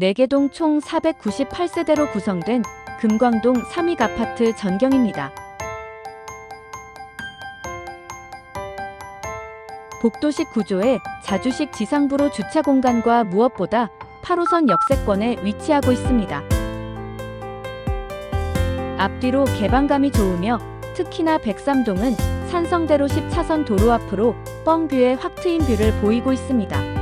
4개동 총 498세대로 구성된 금광동 3익 아파트 전경입니다. 복도식 구조의 자주식 지상부로 주차 공간과 무엇보다 8호선 역세권에 위치하고 있습니다. 앞뒤로 개방감이 좋으며 특히나 103동은 산성대로 10차선 도로 앞으로 뻥뷰의 확 트인 뷰를 보이고 있습니다.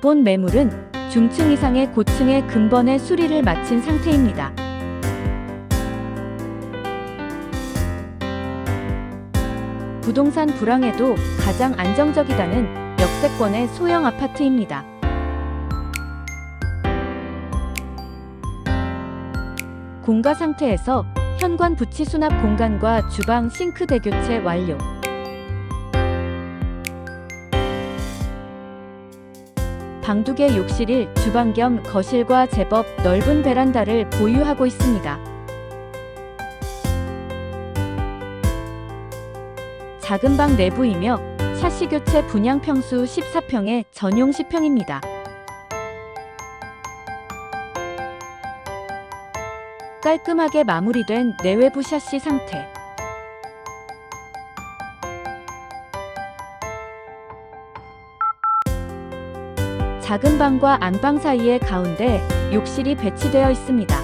본 매물은 중층 이상의 고층의 근본의 수리를 마친 상태입니다. 부동산 불황에도 가장 안정적이다는 역세권의 소형 아파트입니다. 공가 상태에서 현관 부치 수납 공간과 주방 싱크 대 교체 완료. 방두개 욕실 1, 주방 겸 거실과 제법 넓은 베란다를 보유하고 있습니다. 작은 방 내부이며 샤시 교체 분양 평수 14평의 전용 10평입니다. 깔끔하게 마무리된 내외부 샤시 상태. 작은 방과 안방 사이의 가운데 욕실이 배치되어 있습니다.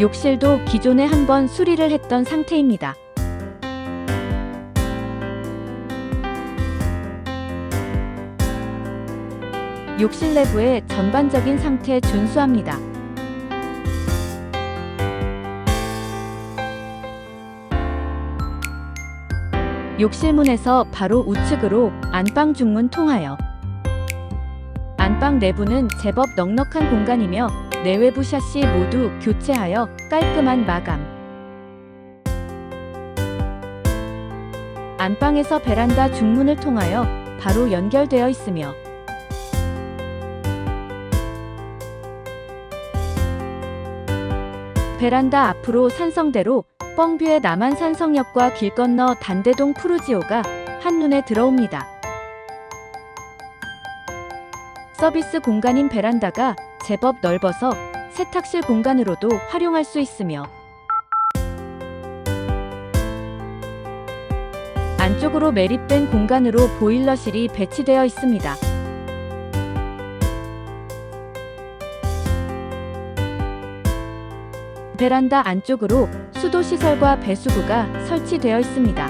욕실도 기존에 한번 수리를 했던 상태입니다. 욕실 내부의 전반적인 상태 준수합니다. 욕실문에서 바로 우측으로 안방 중문 통하여 안방 내부는 제법 넉넉한 공간이며 내외부 샤시 모두 교체하여 깔끔한 마감. 안방에서 베란다 중문을 통하여 바로 연결되어 있으며 베란다 앞으로 산성대로 뻥뷰의 남한 산성역과 길 건너 단대동 푸르지오가 한눈에 들어옵니다. 서비스 공간인 베란다가 제법 넓어서 세탁실 공간으로도 활용할 수 있으며 안쪽으로 매립된 공간으로 보일러실이 배치되어 있습니다. 베란다 안쪽으로 수도 시설과 배수구가 설치되어 있습니다.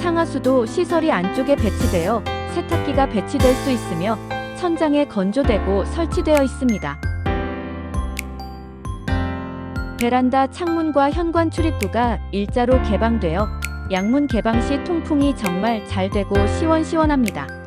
상하수도 시설이 안쪽에 배치되어 세탁기가 배치될 수 있으며 천장에 건조되고 설치되어 있습니다. 베란다 창문과 현관 출입구가 일자로 개방되어 양문 개방 시 통풍이 정말 잘 되고 시원시원합니다.